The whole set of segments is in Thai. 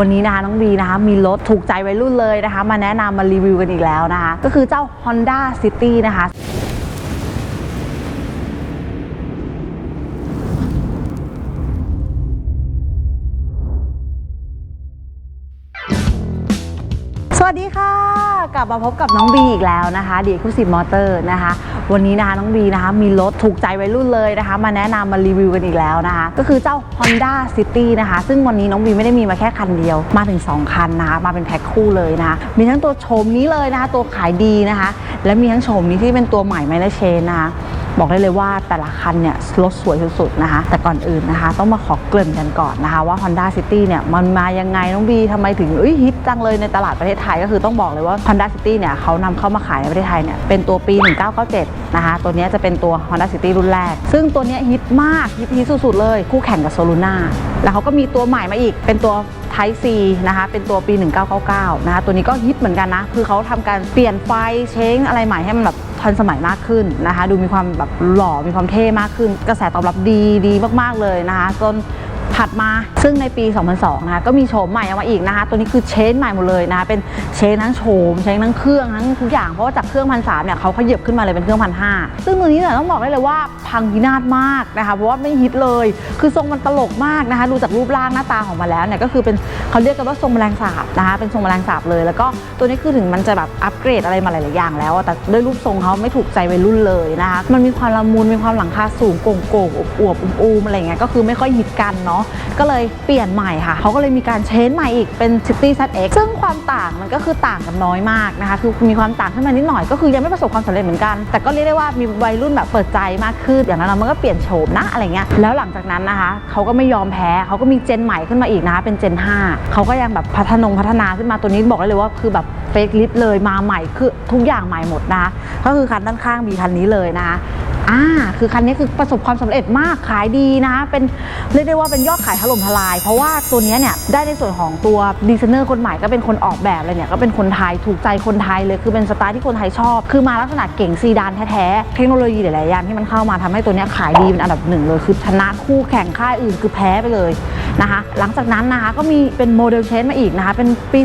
วันนี้นะคะน้องบีนะคะมีรถถูกใจวัยรุ่นเลยนะคะ มาแนะนำมารีวิวกันอีกแล้วนะคะ ก็คือเจ้า Honda City นะคะสวัสดีค่ะ ลับมาพบกับน้องบีอีกแล้วนะคะดีคุสิมอเตอร์นะคะ วันนี้นะคะน้องบีนะคะมีรถถูกใจวัยรุ่นเลยนะคะ มาแนะนำมารีวิวกันอีกแล้วนะคะ ก็คือเจ้า Honda City นะคะ ซึ่งวันนี้น้องบีไม่ได้มีมาแค่คันเดียว มาถึง 2 คันนะคะ มาเป็นแพ็คคู่เลยนะคะ มีทั้งตัวโฉมนี้เลยนะคะ ตัวขายดีนะคะ และมีทั้งโฉมนี้ที่เป็นตัวใหม่ไมเนเชนนะคะ บอกได้เลยว่าแต่ละคันเนี่ยรถสวยสุดๆนะคะ แต่ก่อนอื่นนะคะ ต้องมาขอเกริ่นกันก่อนนะคะ ว่า Honda City เนี่ยมันมายังไงน้องบีทำไมถึงเอ้ยฮิตจังเลยในตลาดประเทศไทยก็คือต้องบอกเลยว่า Honda City เนี่ยเขานำเข้ามาขายในประเทศไทยเนี่ยเป็นตัวปี 1997 นะคะ ตัวนี้จะเป็นตัว Honda City รุ่นแรก ซึ่งตัวนี้ฮิตมากฮิตฮิตสุดๆเลย คู่แข่งกับโซลูน่า แล้วเขาก็มีตัวใหม่มาอีกเป็นตัว Type C นะคะเป็นตัวปี 1999 นะคะตัวนี้ก็ฮิตเหมือนกันนะ คือเขาทำการเปลี่ยนไฟเช้งอะไรใหม่ให้มันแบบทันสมัยมากขึ้นนะคะ ดูมีความแบบหล่อมีความเท่มากขึ้น กระแสตอบรับดีดีมากๆเลยนะคะจน ถัดมาซึ่งในปี 2002 นะคะก็มีโฉมใหม่ออกมาอีกนะคะ ตัวนี้คือเชนใหม่หมดเลยนะคะเป็นเชนทั้งโฉมเชนทั้งเครื่องทั้งทุกอย่างเพราะว่าจากเครื่องพันสามเนี่ยเขาขยับขึ้นมาเลยเป็นเครื่องพันห้าซึ่งตัวนี้เนี่ยต้องบอกได้เลยว่าพังพินาศมากนะคะเพราะว่าไม่ฮิตเลย คือทรงมันตลกมากนะคะดูจากรูปร่างหน้าตาของมันแล้วเนี่ยก็คือเป็นเขาเรียกกันว่าทรงแมลงสาบนะคะเป็นทรงแมลงสาบเลย แล้วก็ตัวนี้คือถึงมันจะแบบอัปเกรดอะไรมาหลายๆอย่างแล้วแต่ด้วยรูปทรงเขาไม่ถูกใจวัยรุ่นเลยนะคะมันมีความละมุนมีความหลังคาสูงโก่งๆอวบๆอูมๆอะไรเงี้ยก็คือไม่ค่อยฮิตกันเนาะก็เลยเปลี่ยนใหม่ค่ะเขาก็เลยมีการเชนใหม่อีกเป็น City ZX ซึ่งความต่างมันก็คือต่างกันน้อยมากนะคะคือมีความต่างขึ้นมานิดหน่อยก็คือยังไม่ประสบความสำเร็จเหมือนกัน แต่ก็เรียกได้ว่ามีวัยรุ่นแบบเปิดใจมากขึ้นอย่างนั้นมันก็เปลี่ยนโฉมนะอะไรเงี้ยแล้วหลังจากนั้นนะคะเขาก็ไม่ยอมแพ้เขาก็มีเจนใหม่ขึ้นมาอีกนะคะเป็นเจน 5เขาก็ยังแบบพัฒนงพัฒนาขึ้นมาตัวนี้บอกได้เลยว่าคือแบบเฟกลิฟเลยมาใหม่คือทุกอย่างใหม่หมดนะคะก็คือคันด้านข้างมีคันนี้เลยนะคะ อ่าคือคันนี้คือประสบความสำเร็จมากขายดีนะคะเป็นเรียกได้ว่าเป็นยอดขายถล่มทลาย เพราะว่าตัวนี้เนี่ยได้ในส่วนของตัวดีไซเนอร์คนใหม่ก็เป็นคนออกแบบเลยเนี่ยก็เป็นคนไทยถูกใจคนไทยเลยคือเป็นสไตล์ที่คนไทยชอบ คือมาลักษณะเก่งซีดานแท้ๆเทคโนโลยีหลายๆอย่างที่มันเข้ามาทำให้ตัวนี้ขายดีเป็นอันดับหนึ่งเลยคือชนะคู่แข่งค่ายอื่นคือแพ้ไปเลยนะคะ หลังจากนั้นนะคะก็มีเป็นโมเดลเชนมาอีกนะคะเป็นปี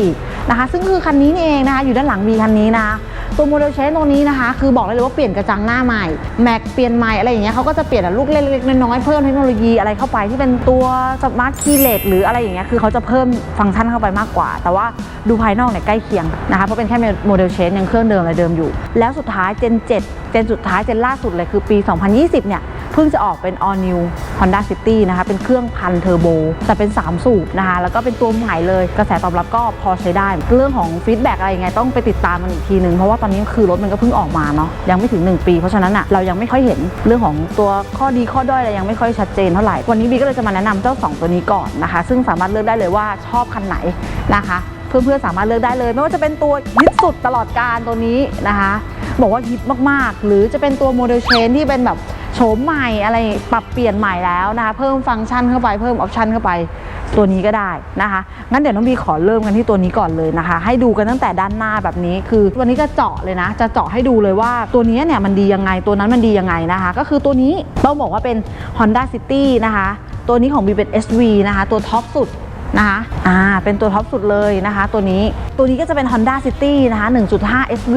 2014 นะคะ ซึ่งคือคันนี้นี่เองนะคะอยู่ด้านหลังมีคันนี้นะคะ ตัวโมเดลเชนตรงนี้นะคะ คือบอกเลยเลยว่าเปลี่ยนกระจังหน้าใหม่แม็กเปลี่ยนใหม่อะไรอย่างเงี้ยเขาก็จะเปลี่ยนลูกเล็กๆน้อยๆเพิ่มเทคโนโลยีอะไรเข้าไปที่เป็นตัวสมาร์ทคีย์เลสหรืออะไรอย่างเงี้ยคือเขาจะเพิ่มฟังก์ชันเข้าไปมากกว่า แต่ว่าดูภายนอกเนี่ยใกล้เคียงนะคะเพราะเป็นแค่โมเดลเชนยังเครื่องเดิมอะไรเดิมอยู่ แล้วสุดท้ายเจน7เจนสุดท้ายเจนล่าสุดเลยคือปี 2020 เนี่ย เพิ่งจะออกเป็น all new Honda City นะคะ เป็นเครื่องพันเทอร์โบ แต่เป็น 3 สูบนะคะ แล้วก็เป็นตัวใหม่เลย กระแสตอบรับก็พอใช้ได้ เรื่องของฟีดแบ็กอะไรยังไงต้องไปติดตามมันอีกทีนึง เพราะว่าตอนนี้คือรถมันก็เพิ่งออกมาเนาะ ยังไม่ถึง 1 ปี เพราะฉะนั้นอะเรายังไม่ค่อยเห็นเรื่องของตัวข้อดีข้อด้อยอะไรยังไม่ค่อยชัดเจนเท่าไหร่ วันนี้บีก็เลยจะมาแนะนำเจ้า 2 ตัวนี้ก่อนนะคะ ซึ่งสามารถเลือกได้เลยว่าชอบคันไหนนะคะเพื่อนๆสามารถเลือกได้เลย ไม่ว่าจะเป็นตัวฮิตสุดตลอดการตัวนี้นะคะ บอกว่าฮิตมากๆ หรือจะเป็นตัวโมเดลเชนที่เป็นแบบ โฉมใหม่อะไรปรับเปลี่ยนใหม่แล้วนะคะเพิ่มฟังก์ชันเข้าไปเพิ่มออปชันเข้าไปตัวนี้ก็ได้นะคะงั้นเดี๋ยวน้องบีขอเริ่มกันที่ตัวนี้ก่อนเลยนะคะ ให้ดูกันตั้งแต่ด้านหน้าแบบนี้คือตัวนี้จะเจาะเลยนะ จะเจาะให้ดูเลยว่าตัวนี้เนี่ยมันดียังไงตัวนั้นมันดียังไงนะคะ ก็คือตัวนี้ต้องบอกว่าเป็น Honda City นะคะตัวนี้ของบีเป็น SV นะคะตัวท็อปสุด นะคะอ่าเป็นตัวท็อปสุดเลยนะคะตัวนี้ตัวนี้ก็จะเป็น Honda City นะคะ 1.5 SV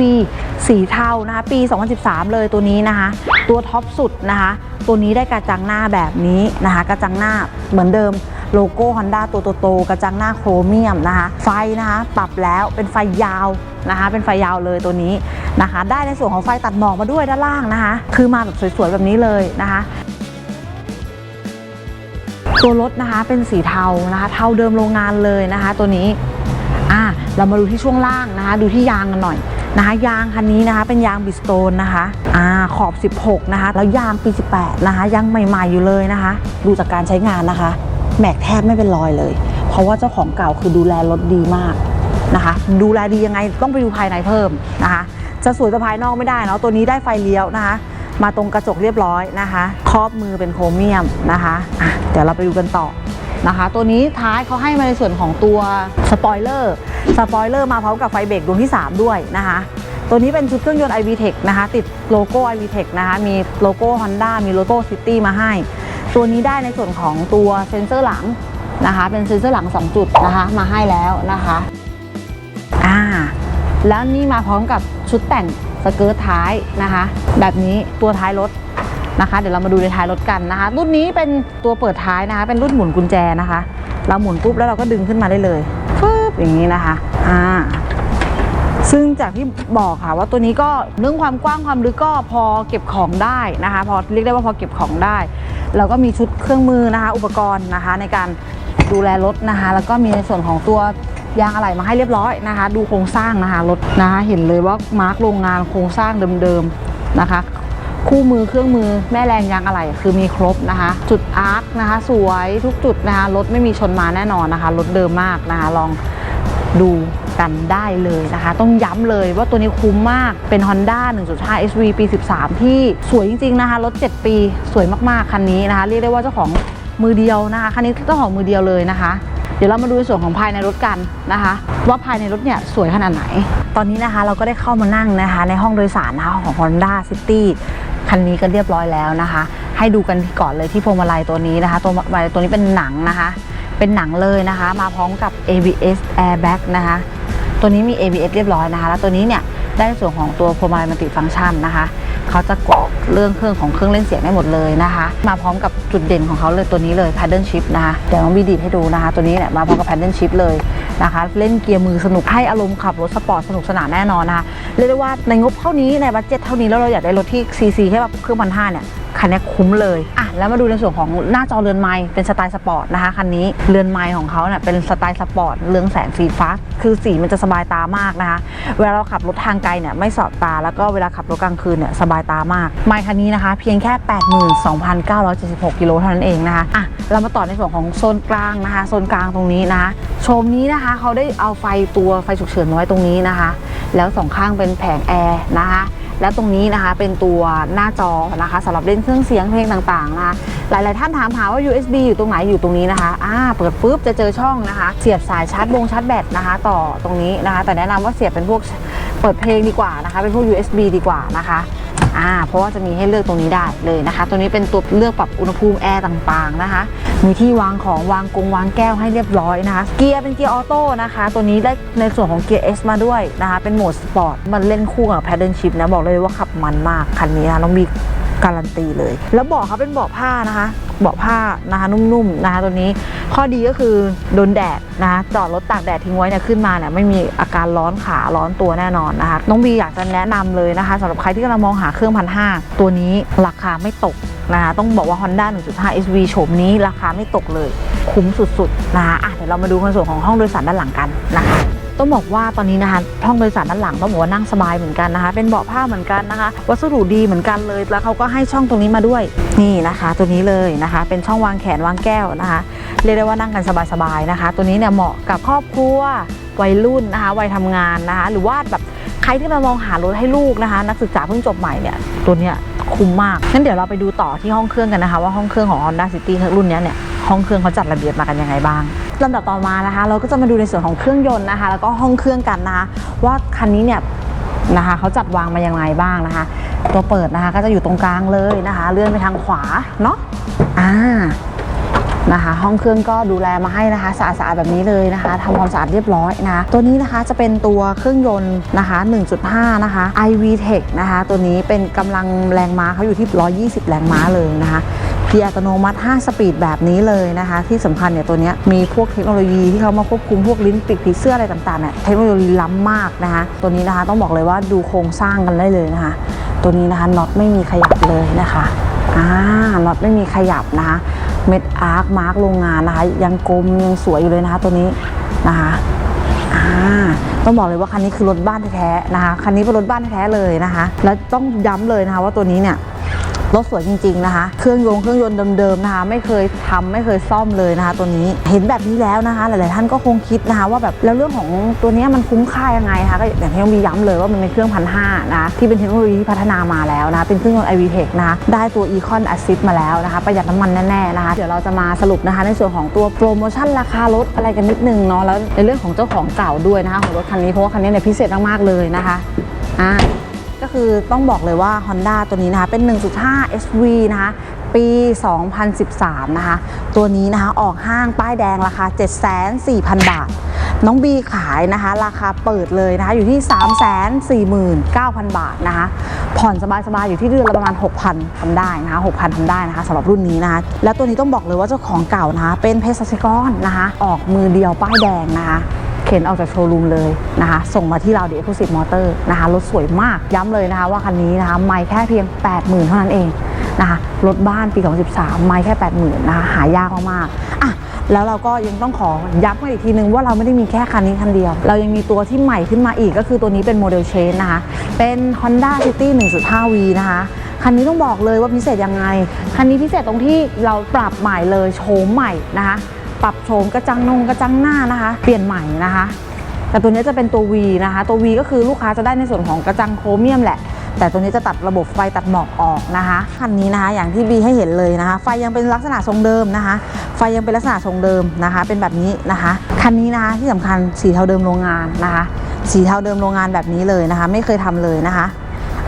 สีเทานะคะ ปี 2013 เลยตัวนี้นะคะ ตัวท็อปสุดนะคะ ตัวนี้ได้กระจังหน้าแบบนี้นะคะ กระจังหน้าเหมือนเดิมโลโก้ Honda ตัวโตๆกระจังหน้าโครเมียมนะคะ ไฟนะคะ ปรับแล้วเป็นไฟยาวนะคะ เป็นไฟยาวเลยตัวนี้นะคะ ได้ในส่วนของไฟตัดหมอกมาด้วยด้านล่างนะคะ คือมาแบบสวยๆแบบนี้เลยนะคะ ตัวรถนะคะเป็นสีเทานะคะเทาเดิมโรงงานเลยนะคะ ตัวนี้อะเรามาดูที่ช่วงล่างนะคะ ดูที่ยางกันหน่อยนะคะยางคันนี้นะคะเป็นยางบิสโตนนะคะอ่าขอบ 16 นะคะ แล้วยางปี 18 นะคะยังใหม่ ๆอยู่เลยนะคะ ดูจากการใช้งานนะคะ แม็กแทบไม่เป็นรอยเลย เพราะว่าเจ้าของเก่าคือดูแลรถดีมากนะคะ ดูแลดียังไงต้องไปดูภายในเพิ่มนะคะ จะสวยแต่ภายนอกไม่ได้เนาะตัวนี้ได้ไฟเลี้ยวนะคะ มาตรงกระจกเรียบร้อยนะคะ ครอบมือเป็นโครเมียมนะคะะเดี๋ยวเราไปดูกันต่อนะคะ ตัวนี้ท้ายเขาให้มาในส่วนของตัวสปอยเลอร์สปอยเลอร์มาพร้อมกับไฟเบรกดวงที่ 3 ด้วยนะคะ ตัวนี้เป็นชุดเครื่องยนต์ iVTEC นะคะ ติดโลโก้ iVTEC นะคะ มีโลโก้ Honda มีโลโก้ City มาให้ ตัวนี้ได้ในส่วนของตัวเซ็นเซอร์หลังนะคะ เป็นเซ็นเซอร์หลัง 2 จุดนะคะ มาให้แล้วนะคะ อ่า แล้วนี่มาพร้อมกับชุดแต่ง สเกิร์ตท้ายนะคะ แบบนี้ตัวท้ายรถนะคะ เดี๋ยวเรามาดูในท้ายรถกันนะคะ รุ่นนี้เป็นตัวเปิดท้ายนะคะ เป็นรุ่นหมุนกุญแจนะคะ เราหมุนปุ๊บแล้วเราก็ดึงขึ้นมาได้เลยฟึบอย่างนี้นะคะอ่าซึ่งจากที่บอกค่ะว่าตัวนี้ก็เรื่องความกว้างความลึกก็พอเก็บของได้นะคะ พอเรียกได้ว่าพอเก็บของได้แล้วก็มีชุดเครื่องมือนะคะ อุปกรณ์นะคะในการดูแลรถนะคะ แล้วก็มีในส่วนของตัว ยางอะไหล่มาให้เรียบร้อยนะคะ ดูโครงสร้างนะคะรถนะคะเห็นเลยว่ามาร์กโรงงานโครงสร้างเดิมๆนะคะ คู่มือเครื่องมือแม่แรงยางอะไหล่คือมีครบนะคะ จุดอาร์คนะคะ สวยทุกจุดนะคะรถไม่มีชนมาแน่นอนนะคะรถเดิมมากนะคะลองดูกันได้เลยนะคะ ต้องย้ำเลยว่าตัวนี้คุ้มมากเป็น Honda 1.5 SV ปี 13 ที่สวยจริง ๆ นะคะรถ 7 ปีสวยมากๆ คันนี้นะคะ เรียกได้ว่าเจ้าของมือเดียวนะคะ คันนี้เจ้าของมือเดียวเลยนะคะ เดี๋ยวเรามาดูในส่วนของภายในรถกันนะคะ ว่าภายในรถเนี่ยสวยขนาดไหน ตอนนี้นะคะเราก็ได้เข้ามานั่งนะคะ ในห้องโดยสารนะคะของ Honda City คันนี้ก็เรียบร้อยแล้วนะคะ ให้ดูกันก่อนเลยที่พวงมาลัยตัวนี้นะคะ ตัวมาลัยตัวนี้เป็นหนังนะคะ เป็นหนังเลยนะคะ มาพร้อมกับ ABS airbag นะคะ ตัวนี้มี ABS เรียบร้อยนะคะ แล้วตัวนี้เนี่ยได้ส่วนของตัวพวงมาลัยมัลติฟังก์ชันนะคะ เขาจะกดเรื่องเครื่องของเครื่องเล่นเสียงได้หมดเลยนะคะ มาพร้อมกับจุดเด่นของเขาเลยตัวนี้เลย paddle shift นะคะเดี๋ยวน้องบีดีให้ดูนะคะ ตัวนี้เนี่ยมาพร้อมกับ paddle shift เลยนะคะ เล่นเกียร์มือสนุกให้อารมณ์ขับรถสปอร์ตสนุกสนานแน่นอนนะคะเรียกได้ว่าในงบเท่านี้ในบัตเจ็ตเท่านี้แล้วเราอยากได้รถที่ซีซีแค่แบบเครื่องพันห้าเนี่ย คันนี้คุ้มเลยอะแล้วมาดูในส่วนของหน้าจอเรือนไม้เป็นสไตล์สปอร์ตนะคะคันนี้เรือนไม้ของเขาเนี่ยเป็นสไตล์สปอร์ตเรืองแสงสีฟ้า คือสีมันจะสบายตามากนะคะ เวลาเราขับรถทางไกลเนี่ยไม่สอดตา แล้วก็เวลาขับรถกลางคืนเนี่ยสบายตามากไม้คันนี้นะคะ เพียงแค่ 82,976กิโลเท่านั้นเองนะคะอะเรามาต่อในส่วนของโซนกลางนะคะโซนกลางตรงนี้นะคะโชมนี้นะคะเขาได้เอาไฟตัวไฟฉุกเฉินมาไว้ตรงนี้นะคะ แล้วสองข้างเป็นแผงแอร์นะคะ และตรงนี้นะคะเป็นตัวหน้าจอนะคะสำหรับเล่นเครื่องเสียงเพลงต่างๆนะคะหลาย ๆ ท่านถามหาว่า USB อยู่ตรงไหนอยู่ตรงนี้นะคะอ่าเปิดปุ๊บจะเจอช่องนะคะ เสียบสายชาร์จวงชาร์จแบตนะคะ ต่อตรงนี้นะคะ แต่แนะนำว่าเสียบเป็นพวกเปิดเพลงดีกว่านะคะ เป็นพวก USB ดีกว่านะคะ อ่าเพราะว่าจะมีให้เลือกตรงนี้ได้เลยนะคะ ตัวนี้เป็นตัวเลือกปรับอุณหภูมิแอร์ต่างๆนะคะ มีที่วางของวางกงวางแก้วให้เรียบร้อยนะคะ เกียร์เป็นเกียร์ออโต้นะคะ ตัวนี้ได้ในส่วนของเกียร์ S มาด้วยนะคะ เป็นโหมดสปอร์ต มันเล่นคู่กับแพดเดิลชิพนะ บอกเลยว่าขับมันมาก คันนี้นะน้องบีก การันตีเลย แล้วเบาะเขาเป็นเบาะผ้านะคะ เบาะผ้านะคะนุ่มๆนะคะตัวนี้ข้อดีก็คือโดนแดดนะคะจอดรถตากแดดทิ้งไว้เนี่ยขึ้นมาเนี่ยไม่มีอาการร้อนขาร้อนตัวแน่นอนนะคะน้องบีอยากจะแนะนำเลยนะคะสำหรับใครที่กำลังมองหาเครื่องพันห้าตัวนี้ราคาไม่ตกนะคะต้องบอกว่า Honda 1.5 SV โฉมนี้ราคาไม่ตกเลย คุ้มสุดๆนะคะะเดี๋ยวเรามาดูในส่วนของห้องโดยสารด้านหลังกันนะคะ ต้องบอกว่าตอนนี้นะคะห้องโดยสารด้านหลังต้องบอกว่านั่งสบายเหมือนกันนะคะ เป็นเบาะผ้าเหมือนกันนะคะ วัสดุดีเหมือนกันเลย แล้วเขาก็ให้ช่องตรงนี้มาด้วย นี่นะคะ ตัวนี้เลยนะคะ เป็นช่องวางแขนวางแก้วนะคะ เรียกได้ว่านั่งกันสบายๆนะคะ ตัวนี้เนี่ยเหมาะกับครอบครัววัยรุ่นนะคะ วัยทำงานนะคะ หรือว่าแบบใครที่มามองหารถให้ลูกนะคะ นักศึกษาเพิ่งจบใหม่เนี่ยตัวเนี้ย คุ้มมากงั้นเดี๋ยวเราไปดูต่อที่ห้องเครื่องกันนะคะว่าห้องเครื่องของ Honda City รุ่นนี้เนี่ยห้องเครื่องเขาจัดระเบียบมากันยังไงบ้างลำดับต่อมานะคะ เราก็จะมาดูในส่วนของเครื่องยนต์นะคะ แล้วก็ห้องเครื่องกันนะคะ ว่าคันนี้เนี่ยนะคะเขาจัดวางมายังไงบ้างนะคะ ตัวเปิดนะคะก็จะอยู่ตรงกลางเลยนะคะ เลื่อนไปทางขวาเนาะอ่า นะคะ ห้องเครื่องก็ดูแลมาให้นะคะสะอาดๆแบบนี้เลยนะคะทำความสะอาดเรียบร้อยนะคะตัวนี้นะคะจะเป็นตัวเครื่องยนต์นะคะ 1.5 นะคะ iVTEC นะคะ ตัวนี้เป็นกำลังแรงม้าเขาอยู่ที่ 120 แรงม้าเลยนะคะเกียร์อัตโนมัติ 5 สปีดแบบนี้เลยนะคะ ที่สำคัญเนี่ยตัวนี้มีพวกเทคโนโลยีที่เขามาควบคุมพวกลิ้นปีกผีเสื้ออะไรต่างๆเนี่ยเทคโนโลยีล้ำมากนะคะ ตัวนี้นะคะต้องบอกเลยว่าดูโครงสร้างกันได้เลยนะคะ ตัวนี้นะคะน็อตไม่มีขยับเลยนะคะอ่าน็อตไม่มีขยับนะคะ เม็ดอาร์คมาร์คโรงงานนะคะ ยังกลมยังสวยอยู่เลยนะคะตัวนี้นะคะอ่าต้องบอกเลยว่าคันนี้คือรถบ้านแท้ๆนะคะคันนี้เป็นรถบ้านแท้เลยนะคะ และต้องย้ำเลยนะคะว่าตัวนี้เนี่ย รถสวยจริงๆนะคะ เครื่องยนต์เครื่องยนต์เดิมๆนะคะ ไม่เคยทำไม่เคยซ่อมเลยนะคะ ตัวนี้เห็นแบบนี้แล้วนะคะ หลายๆท่านก็คงคิดนะคะว่าแบบแล้วเรื่องของตัวนี้มันคุ้มค่ายังไงคะก็อย่างที่น้องบีย้ำเลยว่ามันเป็นเครื่องพันห้านะที่เป็นเทคโนโลยีที่พัฒนามาแล้วนะเป็นเครื่องยนต์ iVTEC นะคะได้ตัว Econ Assist มาแล้วนะคะ ประหยัดน้ำมันแน่ๆนะคะ เดี๋ยวเราจะมาสรุปนะคะ ในส่วนของตัวโปรโมชั่นราคารถอะไรกันนิดนึงเนาะแล้วในเรื่องของเจ้าของเก่าด้วยนะคะของรถคันนี้เพราะว่าคันนี้เนี่ยพิเศษมากๆเลยนะคะอ่า ก็คือต้องบอกเลยว่า Honda ตัวนี้นะคะเป็น 1.5 SV นะคะปี 2013 นะคะ ตัวนี้นะคะออกห้างป้ายแดงราคา 7,400,000 บาท น้องบีขายนะคะ ราคาเปิดเลยนะคะ อยู่ที่ 349,000 บาทนะคะ ผ่อนสบายๆ อยู่ที่เดือนละประมาณ 6,000ทำได้นะคะ 6,000ทำได้นะคะสำหรับรุ่นนี้นะคะ แล้วตัวนี้ต้องบอกเลยว่าเจ้าของเก่านะคะ เป็นเพศสัชกรนะคะ ออกมือเดียวป้ายแดงนะคะ เข็นออกจากโชว์รูมเลยนะคะ ส่งมาที่เราเดีย c ค u s i v e Motor นะคะรถสวยมากย้ำเลยนะคะว่าคันนี้นะคะไม่แค่เพียง 80,000 เท่านั้นเองนะคะรถบ้านปี 2013 ไม่แค่ 80,000นะคะหายากมากๆอะแล้วเราก็ยังต้องขอย้ำกันอีกทีนึงว่าเราไม่ได้มีแค่คันนี้คันเดียว เรายังมีตัวที่ใหม่ขึ้นมาอีกก็คือตัวนี้เป็นโมเดลเชนนะคะ เป็น Honda City 1.5V นะคะ คันนี้ต้องบอกเลยว่าพิเศษยังไง คันนี้พิเศษตรงที่เราปรับใหม่เลยโฉมใหม่นะคะ ปรับโฉมกระจังนงกระจังหน้านะคะ เปลี่ยนใหม่นะคะ แต่ตัวนี้จะเป็นตัว V นะคะ ตัว V ก็คือลูกค้าจะได้ในส่วนของกระจังโครเมียมแหละ แต่ตัวนี้จะตัดระบบไฟตัดหมอกออกนะคะคันนี้นะคะ อย่างที่บีให้เห็นเลยนะคะ ไฟยังเป็นลักษณะทรงเดิมนะคะ ไฟยังเป็นลักษณะทรงเดิมนะคะ เป็นแบบนี้นะคะคันนี้นะคะที่สำคัญสีเทาเดิมโรงงานนะคะ สีเทาเดิมโรงงานแบบนี้เลยนะคะ ไม่เคยทำเลยนะคะ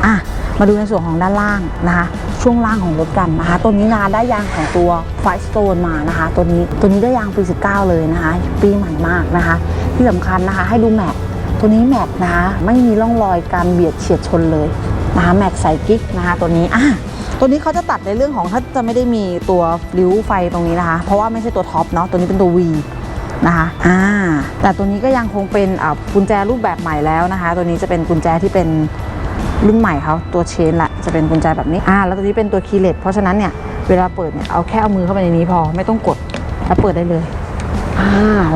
อะมาดูในส่วนของด้านล่างนะคะ ช่วงล่างของรถกันนะคะ ตัวนี้นาได้ยางของตัวไฟสโตนมานะคะ ตัวนี้ตัวนี้ได้ยางปี 19 เลยนะคะ ปีใหม่มากนะคะ ที่สำคัญนะคะ ให้ดูแม็กตัวนี้แม็กนะคะไม่มีร่องรอยการเบียดเฉียดชนเลยนะคะแม็กใส่กิ๊กนะคะ ตัวนี้อะตัวนี้เขาจะตัดในเรื่องของถ้าจะไม่ได้มีตัวริ้วไฟตรงนี้นะคะ เพราะว่าไม่ใช่ตัวท็อปเนาะตัวนี้เป็นตัว V นะคะอ่าแต่ตัวนี้ก็ยังคงเป็นอ่ากุญแจรูปแบบใหม่แล้วนะคะ ตัวนี้จะเป็นกุญแจที่เป็น รุ่นใหม่เขาตัวเชนแหละจะเป็นกุญแจแบบนี้อ่าแล้วตัวนี้เป็นตัวคีย์เลสเพราะฉะนั้นเนี่ยเวลาเปิดเนี่ยเอาแค่เอามือเข้าไปในนี้พอไม่ต้องกดแล้วเปิดได้เลยอ่า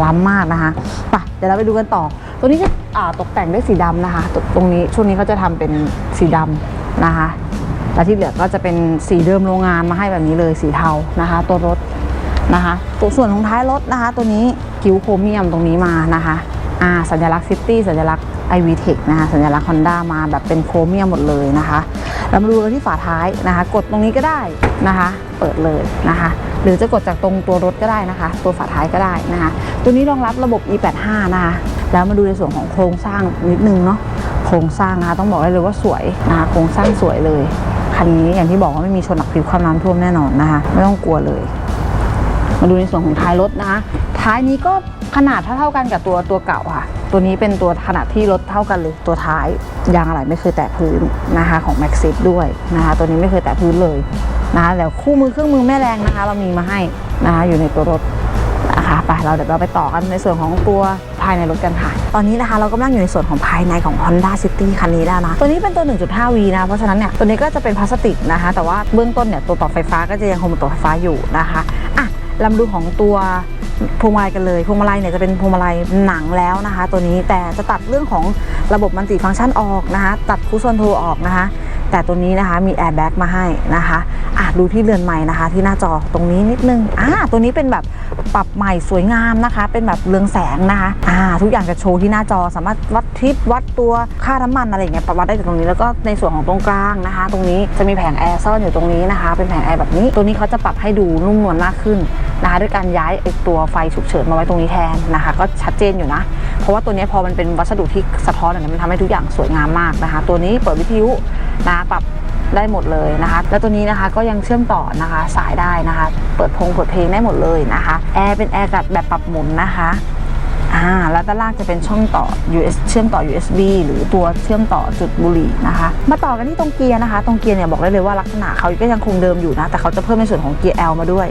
ล้ำมากนะคะไปเดี๋ยวเราไปดูกันต่อ ตัวนี้จะอ่าตกแต่งด้วยสีดำนะคะตตรงนี้ช่วงนี้เขาจะทำเป็นสีดำนะคะแต่ที่เหลือก็จะเป็นสีเดิมโรงงานมาให้แบบนี้เลยสีเทานะคะ ตัวรถนะคะ ตัวส่วนของท้ายรถนะคะ ตัวนี้คิ้วโครเมียมตรงนี้มานะคะ อ่าสัญลักษณ์ซิตี้สัญลักษณ์ i v t e c h นะคะสัญลักษณ์ Honda มาแบบเป็นโครเมียมหมดเลยนะคะเรามาดูกันที่ฝาท้ายนะคะ กดตรงนี้ก็ได้นะคะ เปิดเลยนะคะ หรือจะกดจากตรงตัวรถก็ได้นะคะ ตัวฝาท้ายก็ได้นะคะ ตัวนี้รองรับระบบ e85 นะคะแล้วมาดูในส่วนของโครงสร้างนิดนึงเนาะโครงสร้างนะคะต้องบอกได้เลยว่าสวยนะคะโครงสร้างสวยเลยคันนี้อย่างที่บอกว่าไม่มีชนหนักผิวความน้ำท่วมแน่นอนนะคะ ไม่ต้องกลัวเลย มาดูในส่วนของท้ายรถนะคะ ท้ายนี้ก็ขนาดเท่าๆกันกับตัวตัวเก่าค่ะ ตัวนี้เป็นตัวขนาดที่รถเท่ากันเลยตัวท้ายยางอะไรไม่เคยแตะพื้นนะคะของ m a x ซิด้วยนะคะ ตัวนี้ไม่เคยแตะพื้นเลยนะคะแล้วคู่มือเครื่องมือแม่แรงนะคะ เรามีมาให้นะคะอยู่ในตัวรถนะคะไปเราเดี๋ยวเราไปต่อกันในส่วนของตัวภายในรถกันค่ะ ตอนนี้นะคะเรากำลังอยู่ในส่วนของภายในของ Honda City คันนี้แล้วนะ ตัวนี้เป็นตัว 1.5V นะ เพราะฉะนั้นเนี่ยตัวนี้ก็จะเป็นพลาสติกนะคะ แต่ว่าเบื้องต้นเนี่ยตัวต่อไฟฟ้าก็จะยังคงเป็นตัวไฟฟ้าอยู่นะคะ ลำดูของตัวพวงมาลัยกันเลยพวงมาลัยเนี่ยจะเป็นพวงมาลัยหนังแล้วนะคะ ตัวนี้แต่จะตัดเรื่องของระบบมันติฟังก์ชันออกนะคะ ตัดคูชนโทรออกนะคะ แต่ตัวนี้นะคะมีแอร์แบ็กมาให้นะคะอะดูที่เรือนใหม่นะคะ ที่หน้าจอตรงนี้นิดนึงอ่าตัวนี้เป็นแบบปรับใหม่สวยงามนะคะ เป็นแบบเรืองแสงนะคะอ่าทุกอย่างจะโชว์ที่หน้าจอสามารถวัดทิศวัดตัวค่าน้ำมันอะไรอย่างเงี้ยปรับวัดได้จากตรงนี้แล้วก็ในส่วนของตรงกลางนะคะ ตรงนี้จะมีแผงแอร์ซ่อนอยู่ตรงนี้นะคะ เป็นแผงแอร์แบบนี้ ตัวนี้เขาจะปรับให้ดูนุ่มนวลมากขึ้นนะคะด้วยการย้ายไอตัวไฟฉุกเฉินมาไว้ตรงนี้แทนนะคะ ก็ชัดเจนอยู่นะ เพราะว่าตัวนี้พอมันเป็นวัสดุที่สะท้อนอย่างนี้มันทำให้ทุกอย่างสวยงามมากนะคะ ตัวนี้เปิดวิทยุนะปรับได้หมดเลยนะคะ แล้วตัวนี้นะคะก็ยังเชื่อมต่อนะคะ สายได้นะคะ เปิดพงเปิดเพลงได้หมดเลยนะคะแอร์เป็นแอร์กับแบบปรับหมุนนะคะอ่าแล้วด้านล่างจะเป็นช่องต่อ US เชื่อมต่อ USB หรือตัวเชื่อมต่อจุดบุหรี่นะคะ มาต่อกันที่ตรงเกียร์นะคะ ตรงเกียร์เนี่ยบอกได้เลยว่าลักษณะเขาก็ยังคงเดิมอยู่นะ แต่เขาจะเพิ่มในส่วนของเกียร์ L มาด้วย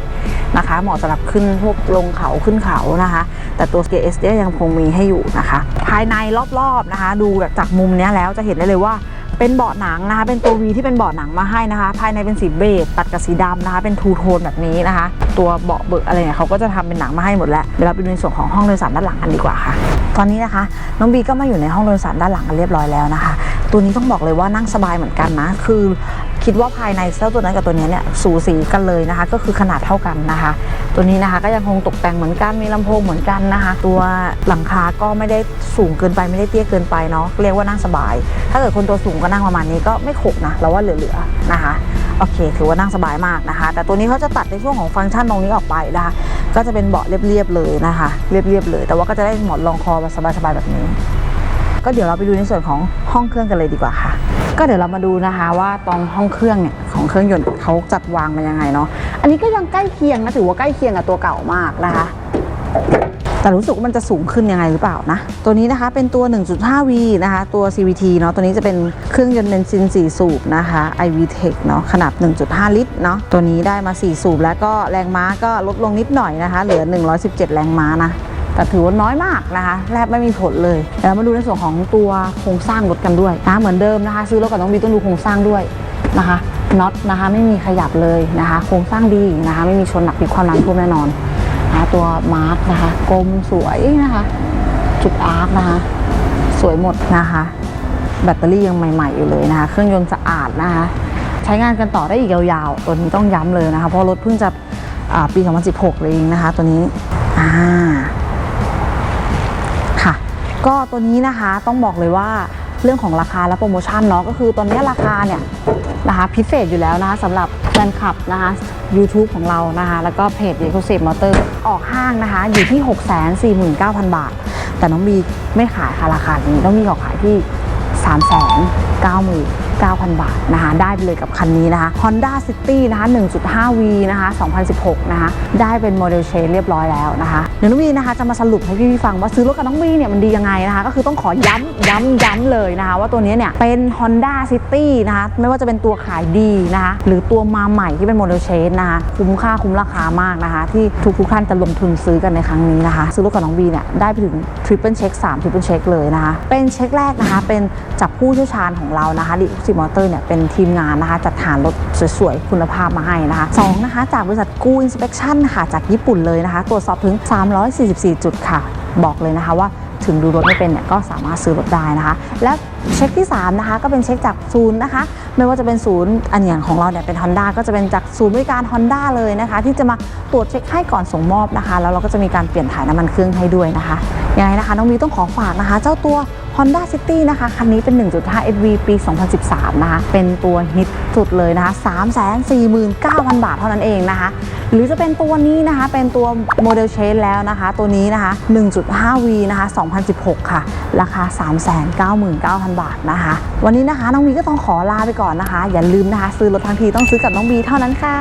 นะคะ เหมาะสำหรับขึ้นพวกลงเขาขึ้นเขานะคะ แต่ตัวเกียร์ S เนี่ยยังคงมีให้อยู่นะคะ ภายในรอบๆนะคะ ดูจากมุมนี้แล้วจะเห็นได้เลยว่า เป็นเบาะหนังนะคะ เป็นตัววีที่เป็นเบาะหนังมาให้นะคะ ภายในเป็นสีเบจตัดกับสีดำนะคะ เป็นทูโทนแบบนี้นะคะ ตัวเบาะเบิกอะไรเนี่ยเขาก็จะทำเป็นหนังมาให้หมดแล้วเดี๋ยวเราไปดูในส่วนของห้องโดยสารด้านหลังกันดีกว่าค่ะ อนนี้นะคะ น้องบีก็มาอยู่ในห้องโดยสารด้านหลังกันเรียบร้อยแล้วนะคะ ตัวนี้ต้องบอกเลยว่านั่งสบายเหมือนกันนะ คือคิดว่าภายในเจ้าตัวนั้นกับตัวนี้เนี่ยสูสีกันเลยนะคะ ก็คือขนาดเท่ากันนะคะ ตัวนี้นะคะก็ยังคงตกแต่งเหมือนกันมีลำโพงเหมือนกันนะคะ ตัวหลังคาก็ไม่ได้สูงเกินไปไม่ได้เตี้ยเกินไปเนาะเรียกว่านั่งสบาย ถ้าเกิดคนตัวสูงก็นั่งประมาณนี้ก็ไม่ขบนะเราว่าเหลือๆนะคะ โอเคถือว่านั่งสบายมากนะคะ แต่ตัวนี้เขาจะตัดในช่วงของฟังก์ชันตรงนี้ออกไปนะคะก็จะเป็นเบาะเรียบๆเลยนะคะ เรียบๆเลย แต่ว่าก็จะได้หมอนรองคอแบบสบายๆแบบนี้ ก็เดี๋ยวเราไปดูในส่วนของห้องเครื่องกันเลยดีกว่าค่ะ ก็เดี๋ยวเรามาดูนะคะว่าตรงห้องเครื่องเนี่ยของเครื่องยนต์เขาจัดวางมายังไงเนาะอันนี้ก็ยังใกล้เคียงนะถือว่าใกล้เคียงกับตัวเก่ามากนะคะ แต่รู้สึกว่ามันจะสูงขึ้นยังไงหรือเปล่านะ ตัวนี้นะคะเป็นตัว 1.5V นะคะ ตัว CVT เนาะตัวนี้จะเป็นเครื่องยนต์เบนซิน 4 สูบนะคะ iVTEC เนาะขนาด 1.5 ลิตรเนาะตัวนี้ได้มา 4 สูบ แล้วก็แรงม้าก็ลดลงนิดหน่อยนะคะ เหลือ 117 แรงม้านะแต่ถือว่าน้อยมากนะคะแทบไม่มีผลเลยเดี๋ยวมาดูในส่วนของตัวโครงสร้างรถกันด้วยนะเหมือนเดิมนะคะ ซื้อรถกับน้องบีต้องดูโครงสร้างด้วยนะคะน็อตนะคะไม่มีขยับเลยนะคะ โครงสร้างดีนะคะ ไม่มีชนหนักพลิกความน้ำท่วมแน่นอน นะคะตัวมาร์กนะคะกลมสวยนะคะ จุดอาร์คนะคะ สวยหมดนะคะ แบตเตอรี่ยังใหม่ ๆ อยู่เลยนะคะ เครื่องยนต์สะอาดนะคะ ใช้งานกันต่อได้อีกยาวๆ ตัวนี้ต้องย้ำเลยนะคะ เพราะรถเพิ่งจะอ่าปี 2016 เลยเองนะคะ ตัวนี้อ่าค่ะ ก็ตัวนี้นะคะต้องบอกเลยว่าเรื่องของราคาและโปรโมชั่นเนาะก็คือตอนนี้ราคาเนี่ย นะคะพิเศษอยู่แล้วนะคะสำหรับแฟนคลับนะคะ YouTube ของเรานะคะ แล้วก็เพจ e c o s a v e Motor ออกห้างนะคะ อยู่ที่ 649,000 บาท แต่น้องบีไม่ขายค่ะราคานี้ต้องมีออกขายที่ 9,000 บาทนะคะได้ไปเลยกับคันนี้นะคะ Honda City นะคะ 1.5V นะคะ 2016 นะคะ ได้เป็นโมเดลเชนเรียบร้อยแล้วนะคะเดี๋ยวน้องวีนะคะจะมาสรุปให้พี่ๆฟังว่าซื้อรถกับน้องวีเนี่ยมันดียังไงนะคะ ก็คือต้องขอย้ำย้ำย้ำเลยนะคะ ว่าตัวนี้เนี่ยเป็น Honda City นะคะไม่ว่าจะเป็นตัวขายดีนะคะหรือตัวมาใหม่ที่เป็นโมเดลเชนนะคะคุ้มค่าคุ้มราคามากนะคะ ที่ทุกๆท่านจะลงทุนซื้อกันในครั้งนี้นะคะ ซื้อรถกับน้องวีเนี่ยได้ไปถึง Triple Check 3 Triple Check เลยนะคะเป็นเช็คแรกนะคะเป็นจากผู้เชี่ยวชาญของเรานะคะดิซิมอเตอร์เนี่ยเป็นทีมงานนะคะจัดหารถสวยๆ คุณภาพมาให้นะคะสองนะคะจากบริษัทกูอินสเป t ชั่นค่ะจากญี่ปุ่นเลยนะคะ ตรวจสอบถึง 344 จุดค่ะ บอกเลยนะคะว่าถึงดูรถไม่เป็นเนี่ยก็สามารถซื้อรถได้นะคะ และเช็คที่ 3 นะคะ ก็เป็นเช็คจากศูนย์นะคะ ไม่ว่าจะเป็นศูนย์อันอย่างของเราเนี่ยเป็น Honda ก็จะเป็นจากศูนย์บริการ Honda เลยนะคะ ที่จะมาตรวจเช็คให้ก่อนส่งมอบนะคะ แล้วเราก็จะมีการเปลี่ยนถ่ายน้ำมันเครื่องให้ด้วยนะคะยังไงนะคะน้องมีต้องขอฝากนะคะ เจ้าตัว Honda City นะคะ คันนี้เป็น 1.5 SV ปี 2013 นะคะ เป็นตัวฮิตสุดเลยนะคะ 349,000 บาทเท่านั้นเองนะคะ หรือจะเป็นตัวนี้นะคะ เป็นตัวโมเดลเชนแล้วนะคะ ตัวนี้นะคะ 1.5V นะคะ 2016 ค่ะ ราคา 399,000 บาทนะคะ วันนี้นะคะ น้องวีก็ต้องขอลาไปก่อนอนนะคะ อย่าลืมนะคะ ซื้อรถทั้งทีต้องซื้อกับน้องบีเท่านั้นค่ะ